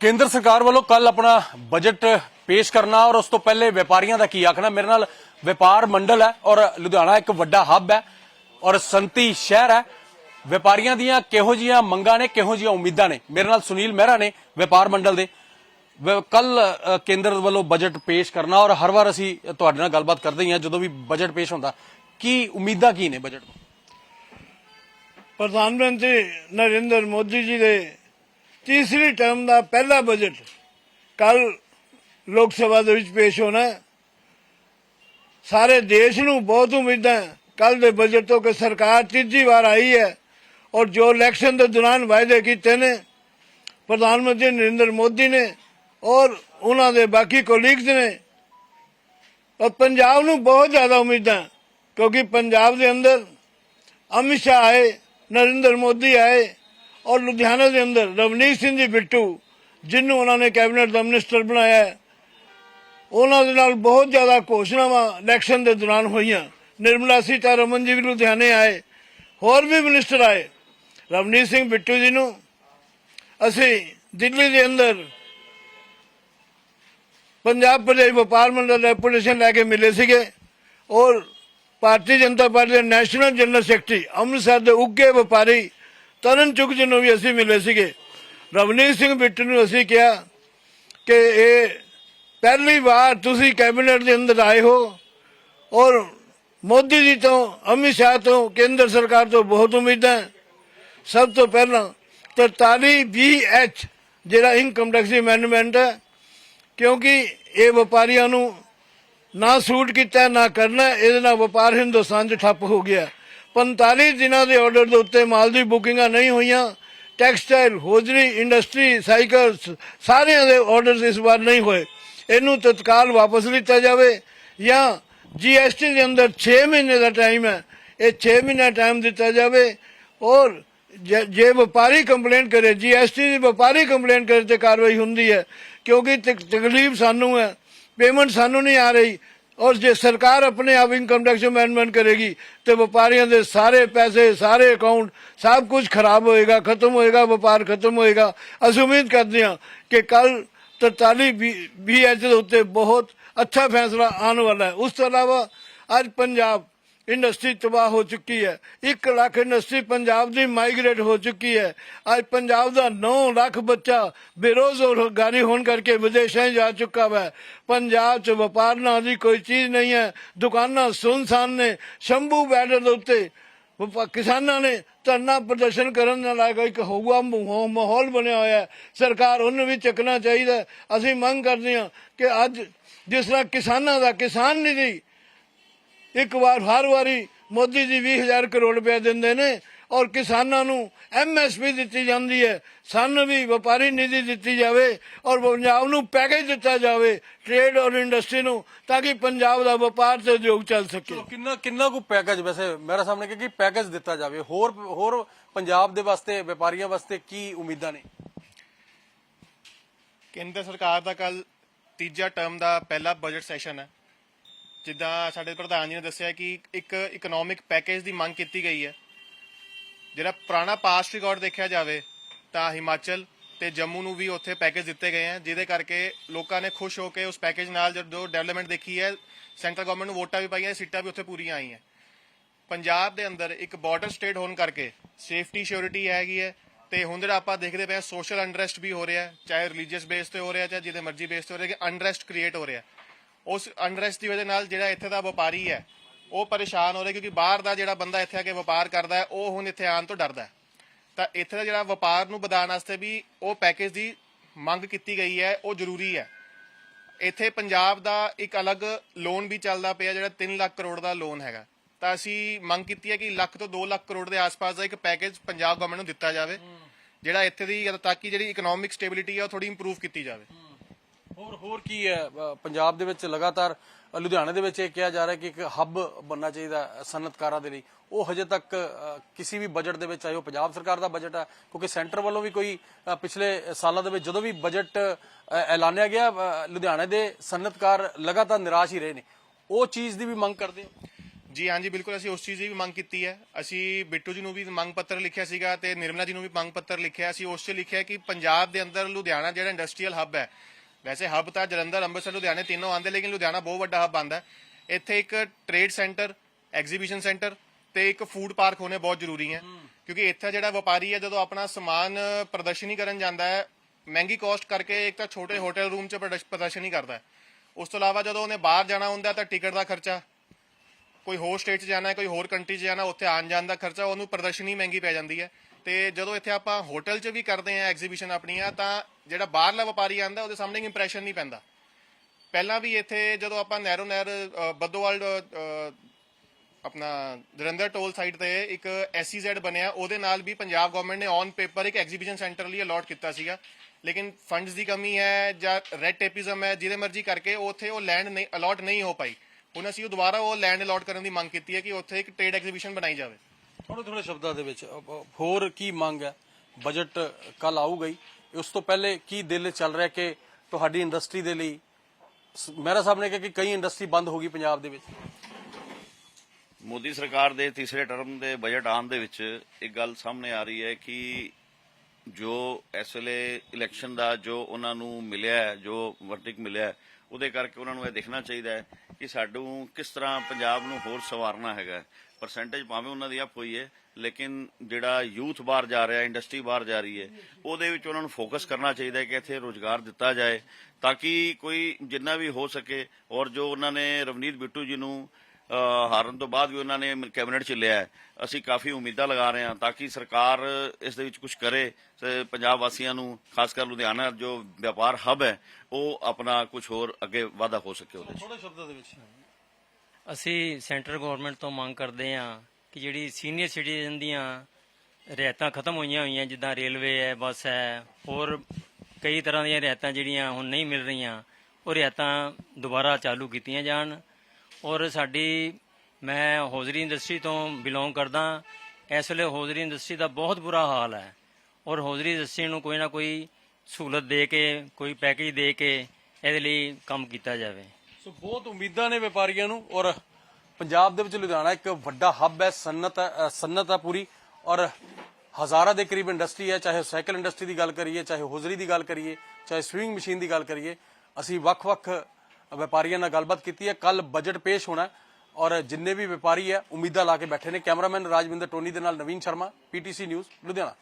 ਕੇਂਦਰ ਸਰਕਾਰ ਵੱਲੋਂ ਕੱਲ ਆਪਣਾ ਬਜਟ ਪੇਸ਼ ਕਰਨਾ ਔਰ ਉਸ ਤੋਂ ਪਹਿਲੇ ਵਪਾਰੀਆਂ ਦਾ ਕੀ ਆਖਣਾ? ਮੇਰੇ ਨਾਲ ਵਪਾਰ ਮੰਡਲ ਹੈ ਔਰ ਲੁਧਿਆਣਾ ਇੱਕ ਵੱਡਾ ਹੱਬ ਹੈ ਔਰ ਸੰਤੀ ਸ਼ਹਿਰ ਹੈ। ਵਪਾਰੀਆਂ ਦੀਆਂ ਕਿਹੋ ਜੀਆਂ ਮੰਗਾਂ ਨੇ, ਕਿਹੋ ਜੀਆਂ ਉਮੀਦਾਂ ਨੇ? ਮੇਰੇ ਨਾਲ ਸੁਨੀਲ ਮਹਿਰਾ ਨੇ ਵਪਾਰ ਮੰਡਲ ਦੇ। ਕੱਲ ਕੇਂਦਰ ਵੱਲੋਂ ਬਜਟ ਪੇਸ਼ ਕਰਨਾ ਔਰ ਹਰ ਵਾਰ ਅਸੀਂ ਤੁਹਾਡੇ ਨਾਲ ਗੱਲਬਾਤ ਕਰਦੇ ਹੀ ਹਾਂ, ਜਦੋਂ ਵੀ ਬਜਟ ਪੇਸ਼ ਹੁੰਦਾ। ਕੀ ਉਮੀਦਾਂ ਕੀ ਨੇ ਬਜਟ ਤੋਂ? ਪ੍ਰਧਾਨ ਮੰਤਰੀ ਨਰਿੰਦਰ ਮੋਦੀ ਜੀ ਦੇ ਤੀਸਰੀ ਟਰਮ ਦਾ ਪਹਿਲਾ ਬਜਟ ਕੱਲ ਲੋਕ ਸਭਾ ਦੇ ਵਿੱਚ ਪੇਸ਼ ਹੋਣਾ ਸਾਰੇ ਦੇਸ਼ ਨੂੰ ਬਹੁਤ ਉਮੀਦਾਂ ਕੱਲ ਦੇ ਬਜਟ ਤੋਂ ਕਿ ਸਰਕਾਰ ਤੀਜੀ ਵਾਰ ਆਈ ਹੈ ਔਰ ਜੋ ਇਲੈਕਸ਼ਨ ਦੇ ਦੌਰਾਨ ਵਾਅਦੇ ਕੀਤੇ ਨੇ, ਪ੍ਰਧਾਨ ਮੰਤਰੀ ਨਰਿੰਦਰ ਮੋਦੀ ਨੇ ਔਰ ਉਹਨਾਂ ਦੇ ਬਾਕੀ ਕੋਲੀਗਸ ਨੇ, ਔਰ ਪੰਜਾਬ ਨੂੰ ਬਹੁਤ ਜ਼ਿਆਦਾ ਉਮੀਦਾਂ ਕਿਉਂਕਿ ਪੰਜਾਬ ਦੇ ਅੰਦਰ ਅਮਿਤ ਸ਼ਾਹ ਆਏ, ਨਰਿੰਦਰ ਮੋਦੀ ਆਏ ਔਰ ਲੁਧਿਆਣਾ ਦੇ ਅੰਦਰ ਰਵਨੀਤ ਸਿੰਘ ਜੀ ਬਿੱਟੂ ਜਿਹਨੂੰ ਉਹਨਾਂ ਨੇ ਕੈਬਨਿਟ ਦਾ ਮਿਨਿਸਟਰ ਬਣਾਇਆ ਉਹਨਾਂ ਦੇ ਨਾਲ ਬਹੁਤ ਜ਼ਿਆਦਾ ਘੋਸ਼ਣਾਵਾਂ ਇਲੈਕਸ਼ਨ ਦੇ ਦੌਰਾਨ ਹੋਈਆਂ। ਨਿਰਮਲਾ ਸੀਤਾਰਮਨ ਜੀ ਵੀ ਲੁਧਿਆਣੇ ਆਏ, ਹੋਰ ਵੀ ਮਿਨਿਸਟਰ ਆਏ, ਰਵਨੀਤ ਸਿੰਘ ਬਿੱਟੂ ਜੀ ਨੂੰ। ਅਸੀਂ ਦਿੱਲੀ ਦੇ ਅੰਦਰ ਪੰਜਾਬ ਪ੍ਰਦੇਸ਼ ਵਪਾਰ ਮੰਡਲ ਡੈਪੂਟੇਸ਼ਨ ਲੈ ਕੇ ਮਿਲੇ ਸੀਗੇ ਔਰ ਭਾਰਤੀ ਜਨਤਾ ਪਾਰਟੀ ਦੇ ਨੈਸ਼ਨਲ ਜਨਰਲ ਸੈਕਟਰੀ ਅੰਮ੍ਰਿਤਸਰ ਦੇ ਉੱਗੇ ਵਪਾਰੀ ਤਰਨ ਚੁਗ ਜੀ ਨੂੰ ਵੀ ਅਸੀਂ ਮਿਲੇ ਸੀਗੇ, ਰਵਨੀਤ ਸਿੰਘ ਬਿੱਟ ਨੂੰ ਅਸੀਂ ਕਿਹਾ ਕਿ ਇਹ ਪਹਿਲੀ ਵਾਰ ਤੁਸੀਂ ਕੈਬਨਿਟ ਦੇ ਅੰਦਰ ਆਏ ਹੋ ਔਰ ਮੋਦੀ ਜੀ ਤੋਂ, ਅਮਿਤ ਸ਼ਾਹ ਤੋਂ, ਕੇਂਦਰ ਸਰਕਾਰ ਤੋਂ ਬਹੁਤ ਉਮੀਦਾਂ ਸਭ ਤੋਂ ਪਹਿਲਾਂ 43 BH ਜਿਹੜਾ ਇਨਕਮ ਟੈਕਸ ਅਮੈਂਡਮੈਂਟ ਹੈ, ਕਿਉਂਕਿ ਇਹ ਵਪਾਰੀਆਂ ਨੂੰ ਨਾ ਸੂਟ ਕੀਤਾ, ਨਾ ਕਰਨਾ, ਇਹਦੇ ਨਾਲ ਵਪਾਰ ਹਿੰਦੁਸਤਾਨ 'ਚ ਠੱਪ ਹੋ ਗਿਆ। 45 ਦਿਨਾਂ ਦੇ ਆਰਡਰ ਦੇ ਉੱਤੇ ਮਾਲ ਦੀ ਬੁਕਿੰਗਾਂ ਨਹੀਂ ਹੋਈਆਂ। ਟੈਕਸਟਾਈਲ ਹੋਜਰੀ ਇੰਡਸਟਰੀ ਸਾਈਕਲਸ ਸਾਰਿਆਂ ਦੇ ਆਰਡਰਸ ਇਸ ਵਾਰ ਨਹੀਂ ਹੋਏ। ਇਹਨੂੰ ਤਤਕਾਲ ਵਾਪਸ ਲਿੱਤਾ ਜਾਵੇ ਜਾਂ ਜੀਐਸਟੀ ਦੇ ਅੰਦਰ 6 ਮਹੀਨੇ ਦਾ ਟਾਈਮ ਹੈ। ਇਹ 6 ਮਹੀਨਾ ਟਾਈਮ ਦਿੱਤਾ ਜਾਵੇ ਔਰ ਜੇ ਜੇ ਵਪਾਰੀ ਕੰਪਲੇਂਟ ਕਰੇ ਜੀਐਸਟੀ ਦੀ ਵਪਾਰੀ ਕੰਪਲੇਂਟ ਕਰੇ ਤੇ ਕਾਰਵਾਈ ਹੁੰਦੀ ਹੈ। ਕਿਉਂਕਿ ਤਕ- ਤਕਲੀਫ ਸਾਨੂੰ ਹੈ ਪੇਮੈਂਟ ਸਾਨੂੰ ਨਹੀਂ ਆ ਰਹੀ। ਔਰ ਜੇ ਸਰਕਾਰ ਆਪਣੇ ਆਪ ਇਨਕਮ ਟੈਕਸ ਅਮੈਂਡਮੈਂਟ ਕਰੇਗੀ, ਤੇ ਵਪਾਰੀਆਂ ਦੇ ਸਾਰੇ ਪੈਸੇ, ਸਾਰੇ ਅਕਾਊਂਟ ਸਭ ਕੁਝ ਖਰਾਬ ਹੋਏਗਾ, ਖਤਮ ਹੋਏਗਾ, ਵਪਾਰ ਖਤਮ ਹੋਏਗਾ। ਅਸੀਂ ਉਮੀਦ ਕਰਦੇ ਹਾਂ ਕਿ ਕੱਲ 43 ਬੀਐਚ ਦੇ ਉੱਤੇ ਬਹੁਤ ਅੱਛਾ ਫੈਸਲਾ ਆਉਣ ਵਾਲਾ ਹੈ। ਉਸ ਤੋਂ ਇਲਾਵਾ ਅੱਜ ਪੰਜਾਬ ਇੰਡਸਟਰੀ ਤਬਾਹ ਹੋ ਚੁੱਕੀ ਹੈ। 1 ਲੱਖ ਇੰਡਸਟਰੀ ਪੰਜਾਬ ਦੀ ਮਾਈਗ੍ਰੇਟ ਹੋ ਚੁੱਕੀ ਹੈ। ਅੱਜ ਪੰਜਾਬ ਦਾ 9 ਲੱਖ ਬੱਚਾ ਬੇਰੋਜ਼ਗਾਰੀ ਹੋਣ ਕਰਕੇ ਵਿਦੇਸ਼ਾਂ ਜਾ ਚੁੱਕਾ ਹੈ ਪੰਜਾਬ 'ਚ ਵਪਾਰ ਨਾਲ ਦੀ ਕੋਈ ਚੀਜ਼ ਨਹੀਂ ਹੈ। ਦੁਕਾਨਾਂ ਸੁਨਸਾਨ ਨੇ। ਸ਼ੰਭੂ ਬੈਡਰ ਦੇ ਉੱਤੇ ਵਪਾ- ਕਿਸਾਨਾਂ ਨੇ ਧਰਨਾ ਪ੍ਰਦਰਸ਼ਨ ਕਰਨ ਨਾਲ ਲਾਇਕ ਇੱਕ ਹੋਊਗਾ ਮਾਹੌਲ ਬਣਿਆ ਹੋਇਆ ਸਰਕਾਰ ਉਹਨੂੰ ਵੀ ਚੱਕਣਾ ਚਾਹੀਦਾ ਅਸੀਂ ਮੰਗ ਕਰਦੇ ਹਾਂ ਕਿ ਅੱਜ ਜਿਸ ਤਰ੍ਹਾਂ ਕਿਸਾਨਾਂ ਦਾ ਕਿਸਾਨ ਨਿਧੀ ਇੱਕ ਵਾਰ ਹਰ ਵਾਰੀ ਮੋਦੀ ਜੀ 20000 ਕਰੋੜ ਰੁਪਏ ਦਿੰਦੇ ਨੇ ਔਰ ਕਿਸਾਨਾਂ ਨੂੰ ਐਮਐਸਪੀ ਦਿੱਤੀ ਜਾਂਦੀ ਹੈ। ਸਾਨੂੰ ਵੀ ਵਪਾਰੀ ਨਿਧੀ ਦਿੱਤੀ ਜਾਵੇ ਔਰ ਪੰਜਾਬ ਨੂੰ ਪੈਕੇਜ ਦਿੱਤਾ ਜਾਵੇ ਟ੍ਰੇਡ ਔਰ ਇੰਡਸਟਰੀ ਨੂੰ ਤਾਂ ਕਿ ਪੰਜਾਬ ਦਾ ਵਪਾਰ ਤੇ ਉਦਯੋਗ ਚੱਲ ਸਕੇ। ਕਿੰਨਾ ਕਿੰਨਾ ਕੁ ਪੈਕੇਜ ਵੈਸੇ ਮੇਰੇ ਸਾਹਮਣੇ ਕਿ ਕੀ ਪੈਕੇਜ ਦਿੱਤਾ ਜਾਵੇ। ਹੋਰ ਹੋਰ ਪੰਜਾਬ ਦੇ ਵਾਸਤੇ ਵਪਾਰੀਆਂ ਵਾਸਤੇ ਕੀ ਉਮੀਦਾਂ ਨੇ? ਕੇਂਦਰ ਸਰਕਾਰ ਦਾ ਕੱਲ ਤੀਜਾ ਟਰਮ ਦਾ ਪਹਿਲਾ ਬਜਟ ਸੈਸ਼ਨ ਹੈ। ਜਿੱਦਾਂ ਸਾਡੇ ਪ੍ਰਧਾਨ ਜੀ ਨੇ ਦੱਸਿਆ ਕਿ ਇੱਕ ਇਕਨੋਮਿਕ ਪੈਕੇਜ ਦੀ ਮੰਗ ਕੀਤੀ ਗਈ ਹੈ। ਜਿਹੜਾ ਪੁਰਾਣਾ ਪਾਸਟ ਰਿਕਾਰਡ ਦੇਖਿਆ ਜਾਵੇ ਤਾਂ ਹਿਮਾਚਲ ਤੇ ਜੰਮੂ ਨੂੰ ਵੀ ਉੱਥੇ ਪੈਕੇਜ ਦਿੱਤੇ ਗਏ ਹਨ, ਜਿਹਦੇ ਕਰਕੇ ਲੋਕਾਂ ਨੇ ਖੁਸ਼ ਹੋ ਕੇ ਉਸ ਪੈਕੇਜ ਨਾਲ ਜਦੋਂ ਡਿਵੈਲਪਮੈਂਟ ਦੇਖੀ ਹੈ ਸੈਂਟਰਲ ਗਵਰਨਮੈਂਟ ਨੂੰ ਵੋਟਾਂ ਵੀ ਪਾਈਆਂ, ਸੀਟਾਂ ਵੀ ਉੱਥੇ ਪੂਰੀਆਂ ਆਈਆਂ। ਪੰਜਾਬ ਦੇ ਅੰਦਰ ਇੱਕ ਬਾਰਡਰ ਸਟੇਟ ਹੋਣ ਕਰਕੇ ਸੇਫਟੀ ਸਿਕਿਉਰਿਟੀ ਹੈਗੀ ਹੈ ਤੇ ਹੁਣ ਜਿਹੜਾ ਆਪਾਂ ਦੇਖਦੇ ਪਏ ਸੋਸ਼ਲ ਅਨਰੈਸਟ ਵੀ ਹੋ ਰਿਹਾ ਚਾਹੇ ਰਿਲੀਜੀਅਸ ਬੇਸ ਤੇ ਹੋ ਰਿਹਾ, ਚਾਹੇ ਜਿਹਦੇ ਮਰਜ਼ੀ ਬੇਸ ਤੇ ਹੋ ਰਿਹਾ, ਕਿ ਅਨਰੈਸਟ ਕ੍ਰੀਏਟ ਹੋ ਰਿਹਾ ਉਸ ਅਨਰੈਸਟ ਦੀ ਵਜ੍ਹਾ ਨਾਲ ਜਿਹੜਾ ਇੱਥੇ ਦਾ ਵਪਾਰੀ ਹੈ, ਉਹ ਪਰੇਸ਼ਾਨ ਹੋ ਰਿਹਾ ਕਿਉਂਕਿ ਬਾਹਰ ਦਾ ਜਿਹੜਾ ਬੰਦਾ ਇੱਥੇ ਆ ਕੇ ਵਪਾਰ ਕਰਦਾ ਹੈ, ਉਹ ਹੁਣ ਇੱਥੇ ਆਉਣ ਤੋਂ ਡਰਦਾ ਹੈ। ਤਾਂ ਇੱਥੇ ਦਾ ਜਿਹੜਾ ਵਪਾਰ ਨੂੰ ਵਧਾਉਣ ਵਾਸਤੇ ਵੀ ਉਹ ਪੈਕੇਜ ਦੀ ਮੰਗ ਕੀਤੀ ਗਈ ਹੈ, ਉਹ ਜ਼ਰੂਰੀ ਹੈ। ਇੱਥੇ ਪੰਜਾਬ ਦਾ ਇੱਕ ਅਲੱਗ ਲੋਨ ਵੀ ਚੱਲਦਾ ਪਿਆ, ਜਿਹੜਾ 3 ਲੱਖ ਕਰੋੜ ਦਾ ਲੋਨ ਹੈਗਾ। ਤਾਂ ਅਸੀਂ ਮੰਗ ਕੀਤੀ ਹੈ ਕਿ ਲੱਖ ਤੋਂ 2 ਲੱਖ ਕਰੋੜ ਦੇ ਆਸ-ਪਾਸ ਦਾ ਇੱਕ ਪੈਕੇਜ ਪੰਜਾਬ ਗਵਰਨਮੈਂਟ ਨੂੰ ਦਿੱਤਾ ਜਾਵੇ, ਜਿਹੜਾ ਇੱਥੇ ਦੀ, ਤਾਂ ਕਿ ਜਿਹੜੀ ਇਕਨੋਮਿਕ ਸਟੇਬਿਲਿਟੀ ਹੈ, ਉਹ ਥੋੜੀ ਇੰਪਰੂਵ ਕੀਤੀ ਜਾਵੇ। ਹੋਰ ਹੋਰ ਕੀ ਹੈ? ਪੰਜਾਬ ਦੇ ਵਿੱਚ ਲਗਾਤਾਰ ਲੁਧਿਆਣੇ ਦੇ ਵਿੱਚ ਇਹ ਕਿਹਾ ਜਾ ਰਿਹਾ ਕਿ ਇੱਕ ਹੱਬ ਬਣਨਾ ਚਾਹੀਦਾ ਸਨਅਤਕਾਰਾਂ ਦੇ ਲਈ। ਉਹ ਹਜੇ ਤੱਕ ਕਿਸੇ ਵੀ ਬਜਟ ਦੇ ਵਿੱਚ ਆਇਓ ਪੰਜਾਬ ਸਰਕਾਰ ਦਾ ਬਜਟ ਹੈ, ਕਿਉਂਕਿ ਸੈਂਟਰ ਵੱਲੋਂ ਵੀ ਕੋਈ ਪਿਛਲੇ ਸਾਲਾਂ ਦੇ ਵਿੱਚ ਜਦੋਂ ਵੀ ਬਜਟ ਐਲਾਨਿਆ ਗਿਆ ਲੁਧਿਆਣੇ ਦੇ ਸਨਅਤਕਾਰ ਲਗਾਤਾਰ ਨਿਰਾਸ਼ ਹੀ ਰਹੇ ਨੇ। ਉਹ ਚੀਜ਼ ਦੀ ਵੀ ਮੰਗ ਕਰਦੇ ਹਾਂ? ਜੀ ਹਾਂਜੀ ਬਿਲਕੁਲ ਅਸੀਂ ਉਸ ਚੀਜ਼ ਦੀ ਵੀ ਮੰਗ ਕੀਤੀ ਹੈ। ਅਸੀਂ ਬਿੱਟੂ ਜੀ ਨੂੰ ਵੀ ਮੰਗ ਪੱਤਰ ਲਿਖਿਆ ਸੀਗਾ ਤੇ ਨਿਰਮਲਾ ਜੀ ਨੂੰ ਵੀ ਮੰਗ ਪੱਤਰ ਲਿਖਿਆ। ਅਸੀਂ ਉਸ 'ਚ ਲਿਖਿਆ ਕਿ ਪੰਜਾਬ ਦੇ ਅੰਦਰ ਲੁਧਿਆਣਾ ਜਿਹੜਾ ਇੰਡਸਟਰੀਅਲ ਹੱਬ ਹੈ ਵੈਸੇ ਹੱਬ ਤਾਂ ਜਲੰਧਰ ਅੰਮ੍ਰਿਤਸਰ ਲੁਧਿਆਣੇ ਤਿੰਨੋਂ ਆਉਂਦੇ ਲੇਕਿਨ ਲੁਧਿਆਣਾ ਬਹੁਤ ਵੱਡਾ ਹੱਬ ਆਂਦਾ ਇੱਥੇ ਇੱਕ ਟ੍ਰੇਡ ਸੈਂਟਰ ਐਗਜ਼ੀਬਿਸ਼ਨ ਸੈਂਟਰ ਤੇ ਇੱਕ ਫੂਡ ਪਾਰਕ ਹੋਣੇ ਬਹੁਤ ਜ਼ਰੂਰੀ ਹੈ। ਕਿਉਂਕਿ ਇੱਥੇ ਜਿਹੜਾ ਵਪਾਰੀ ਹੈ ਜਦੋਂ ਆਪਣਾ ਸਮਾਨ ਪ੍ਰਦਰਸ਼ਨੀ ਕਰਨ ਜਾਂਦਾ ਹੈ ਮਹਿੰਗੀ ਕਾਸਟ ਕਰਕੇ ਇੱਕ ਤਾਂ ਛੋਟੇ ਹੋਟਲ ਰੂਮ 'ਚ ਪ੍ਰਦਰਸ਼- ਪ੍ਰਦਰਸ਼ਨੀ ਕਰਦਾ ਹੈ। ਉਸ ਤੋਂ ਇਲਾਵਾ ਜਦੋਂ ਉਹਨੇ ਬਾਹਰ ਜਾਣਾ ਹੁੰਦਾ ਤਾਂ ਟਿਕਟ ਦਾ ਖਰਚਾ ਕੋਈ ਹੋਰ ਸਟੇਟ 'ਚ ਜਾਣਾ ਹੈ ਕੋਈ ਹੋਰ ਕੰਟਰੀ 'ਚ ਜਾਣਾ ਉੱਥੇ ਆਉਣ ਜਾਣ ਦਾ ਖਰਚਾ ਉਹਨੂੰ ਪ੍ਰਦਰਸ਼ਨੀ ਮਹਿੰਗੀ ਪੈ ਜਾਂਦੀ ਹੈ। ਤੇ ਜਦੋਂ ਇੱਥੇ ਆਪਾਂ ਹੋਟਲ 'ਚ ਵੀ ਕਰਦੇ ਆ ਐਗਜ਼ੀਬਿਸ਼ਨ ਆਪਣੀਆਂ ਤਾਂ ਜਿਹੜਾ ਬਾਹਰਲਾ ਵਪਾਰੀ ਆਂਦਾ, ਉਹਦੇ ਸਾਹਮਣੇ ਇੰਪ੍ਰੈਸ਼ਨ ਨਹੀਂ ਪੈਂਦਾ। ਪਹਿਲਾਂ ਵੀ ਇੱਥੇ ਜਦੋਂ ਆਪਾਂ ਨਹਿਰੋ ਨਹਿਰ ਬੱਦੋਵਾਲ ਆਪਣਾ ਜਲੰਧਰ ਟੋਲ ਸਾਈਡ ਤੇ ਇੱਕ ਐਸਸੀਜ਼ੈਡ ਬਣਿਆ, ਉਹਦੇ ਨਾਲ ਵੀ ਪੰਜਾਬ ਗਵਰਨਮੈਂਟ ਨੇ ਔਨ ਪੇਪਰ ਇੱਕ ਐਗਜ਼ੀਬਿਸ਼ਨ ਸੈਂਟਰ ਲਈ ਅਲਾਟ ਕੀਤਾ ਸੀਗਾ। ਲੇਕਿਨ ਫੰਡਸ ਦੀ ਕਮੀ ਹੈ ਜਾਂ ਰੈਡ ਟੇਪਿਜ਼ਮ ਹੈ, ਜਿਹਦੇ ਮਰਜ਼ੀ ਕਰਕੇ ਉੱਥੇ ਉਹ ਲੈਂਡ ਨਹੀਂ ਅਲਾਟ ਨਹੀਂ ਹੋ ਪਾਈ। ਹੁਣ ਅਸੀਂ ਉਹ ਦੁਬਾਰਾ ਉਹ ਲੈਂਡ ਅਲਾਟ ਕਰਨ ਦੀ ਮੰਗ ਕੀਤੀ ਹੈ ਕਿ ਉੱਥੇ ਇੱਕ ਟ੍ਰੇਡ ਐਗਜ਼ੀਬਿਸ਼ਨ ਬਣਾਈ ਜਾਵੇ। ਥੋੜੇ ਥੋੜੇ ਸ਼ਬਦਾਂ ਦੇ ਵਿੱਚ ਹੋਰ ਕੀ ਮੰਗ ਹੈ? ਬਜਟ ਕੱਲ ਆਊਗਾ। ਹੀ ਉਸ ਤੋਂ ਪਹਿਲੇ ਕੀ ਦਿਲ ਚੱਲ ਰਿਹਾ ਕਿ ਤੁਹਾਡੀ ਇੰਡਸਟਰੀ ਦੇ ਲਈ? ਸ- ਸਾਹਿਬ ਨੇ ਕਿਹਾ ਕਿ ਕਈ ਇੰਡਸਟਰੀ ਬੰਦ ਹੋ ਗਈ ਪੰਜਾਬ ਦੇ ਵਿੱਚ। ਮੋਦੀ ਸਰਕਾਰ ਦੇ ਤੀਸਰੇ ਟਰਮ ਦੇ ਬਜਟ ਆਉਣ ਦੇ ਵਿੱਚ ਇੱਕ ਗੱਲ ਸਾਹਮਣੇ ਆ ਰਹੀ ਹੈ ਕਿ ਜੋ ਇਸ ਵੇਲੇ ਇਲੈਕਸ਼ਨ ਦਾ ਜੋ ਉਹਨਾਂ ਨੂੰ ਮਿਲਿਆ ਜੋ ਵਰਡਿਕ ਮਿਲਿਆ ਉਹਦੇ ਕਰਕੇ ਉਹਨਾਂ ਨੂੰ ਇਹ ਦੇਖਣਾ ਚਾਹੀਦਾ ਹੈ ਕਿ ਸਾਨੂੰ ਕਿਸ ਤਰ੍ਹਾਂ ਪੰਜਾਬ ਨੂੰ ਹੋਰ ਸਵਾਰਨਾ ਹੈਗਾ ਪਰਸੈਂਟੇਜ ਭਾਵੇਂ ਉਹਨਾਂ ਦੀ ਅਪ ਹੋਈ ਹੈ, ਲੇਕਿਨ ਜਿਹੜਾ ਯੂਥ ਬਾਹਰ ਜਾ ਰਿਹਾ ਇੰਡਸਟਰੀ ਬਾਹਰ ਜਾ ਰਹੀ ਹੈ, ਉਹਦੇ ਵਿੱਚ ਉਹਨਾਂ ਨੂੰ ਫੋਕਸ ਕਰਨਾ ਚਾਹੀਦਾ ਹੈ ਕਿ ਇੱਥੇ ਰੋਜ਼ਗਾਰ ਦਿੱਤਾ ਜਾਏ, ਤਾਂ ਕਿ ਕੋਈ ਜਿੰਨਾ ਵੀ ਹੋ ਸਕੇ ਔਰ ਜੋ ਉਹਨਾਂ ਨੇ ਰਵਨੀਤ ਬਿੱਟੂ ਜੀ ਨੂੰ ਹਾਰਨ ਤੋਂ ਬਾਅਦ ਵੀ ਉਹਨਾਂ ਨੇ ਕੈਬਨਿਟ ਚ ਲਿਆ। ਅਸੀਂ ਕਾਫੀ ਉਮੀਦਾਂ ਲਗਾ ਰਹੇ ਹਾਂ ਤਾਂ ਕਿ ਸਰਕਾਰ ਇਸ ਦੇ ਵਿੱਚ ਕੁਝ ਕਰੇ। ਤੇ ਪੰਜਾਬ ਵਾਸੀਆਂ ਨੂੰ ਖਾਸ ਕਰ ਲੁਧਿਆਣਾ ਜੋ ਵਪਾਰ ਹਬ ਹੈ ਉਹ ਆਪਣਾ ਕੁਝ ਹੋਰ ਅੱਗੇ ਵਾਧਾ ਹੋ ਸਕੇ ਉਹਦੇ ਥੋੜੇ ਸ਼ਬਦਾਂ ਦੇ ਵਿੱਚ। ਅਸੀਂ ਸੈਂਟਰ ਗਵਰਨਮੈਂਟ ਤੋਂ ਮੰਗ ਕਰਦੇ ਹਾਂ ਕਿ ਜਿਹੜੀ ਸੀਨੀਅਰ ਸਿਟੀਜ਼ਨ ਦੀਆਂ ਰਿਆਇਤਾਂ ਖਤਮ ਹੋਈਆਂ ਹੋਈਆਂ ਜਿੱਦਾਂ ਰੇਲਵੇ ਹੈ ਬੱਸ ਹੈ ਹੋਰ ਕਈ ਤਰ੍ਹਾਂ ਦੀਆਂ ਰਿਆਇਤਾਂ ਜਿਹੜੀਆਂ ਹੁਣ ਨਹੀਂ ਮਿਲ ਰਹੀਆਂ ਉਹ ਰਿਆਇਤਾਂ ਦੁਬਾਰਾ ਚਾਲੂ ਕੀਤੀਆਂ ਜਾਣ। ਔਰ ਸਾਡੀ ਮੈਂ ਹੌਜ਼ਰੀ ਇੰਡਸਟਰੀ ਤੋਂ ਬਿਲੋਂਗ ਕਰਦਾ ਇਸ ਵੇਲੇ ਹੌਜ਼ਰੀ ਇੰਡਸਟਰੀ ਦਾ ਬਹੁਤ ਬੁਰਾ ਹਾਲ ਹੈ। ਔਰ ਹੌਜ਼ਰੀ ਇੰਡਸਟਰੀ ਨੂੰ ਕੋਈ ਨਾ ਕੋਈ ਸਹੂਲਤ ਦੇ ਕੇ, ਕੋਈ ਪੈਕੇਜ ਦੇ ਕੇ ਇਹਦੇ ਲਈ ਕੰਮ ਕੀਤਾ ਜਾਵੇ। ਸੋ ਬਹੁਤ ਉਮੀਦਾਂ ਨੇ ਵਪਾਰੀਆਂ ਨੂੰ। ਔਰ ਪੰਜਾਬ ਦੇ ਵਿੱਚ ਲੁਧਿਆਣਾ ਇੱਕ ਵੱਡਾ ਹੱਬ ਹੈ, ਸਨਤ ਸਨਤ ਹੈ ਪੂਰੀ। ਔਰ ਹਜ਼ਾਰਾਂ ਦੇ ਕਰੀਬ ਇੰਡਸਟਰੀ ਹੈ, ਚਾਹੇ ਸਾਈਕਲ ਇੰਡਸਟਰੀ ਦੀ ਗੱਲ ਕਰੀਏ, ਚਾਹੇ ਹੋਜ਼ਰੀ ਦੀ ਗੱਲ ਕਰੀਏ, ਚਾਹੇ ਸਵਿੰਗ ਮਸ਼ੀਨ ਦੀ ਗੱਲ ਕਰੀਏ। ਅਸੀਂ ਵੱਖ-ਵੱਖ ਵਪਾਰੀਆਂ ਨਾਲ ਗੱਲਬਾਤ ਕੀਤੀ ਹੈ। ਕੱਲ ਬਜਟ ਪੇਸ਼ ਹੋਣਾ ਔਰ ਜਿੰਨੇ ਵੀ ਵਪਾਰੀ ਹੈ, ਉਮੀਦਾਂ ਲਾ ਕੇ ਬੈਠੇ ਨੇ। ਕੈਮਰਾਮੈਨ ਰਾਜਵਿੰਦਰ ਟੋਨੀ ਦੇ ਨਾਲ ਨਵੀਨ ਸ਼ਰਮਾ, ਪੀਟੀਸੀ ਨਿਊਜ਼, ਲੁਧਿਆਣਾ।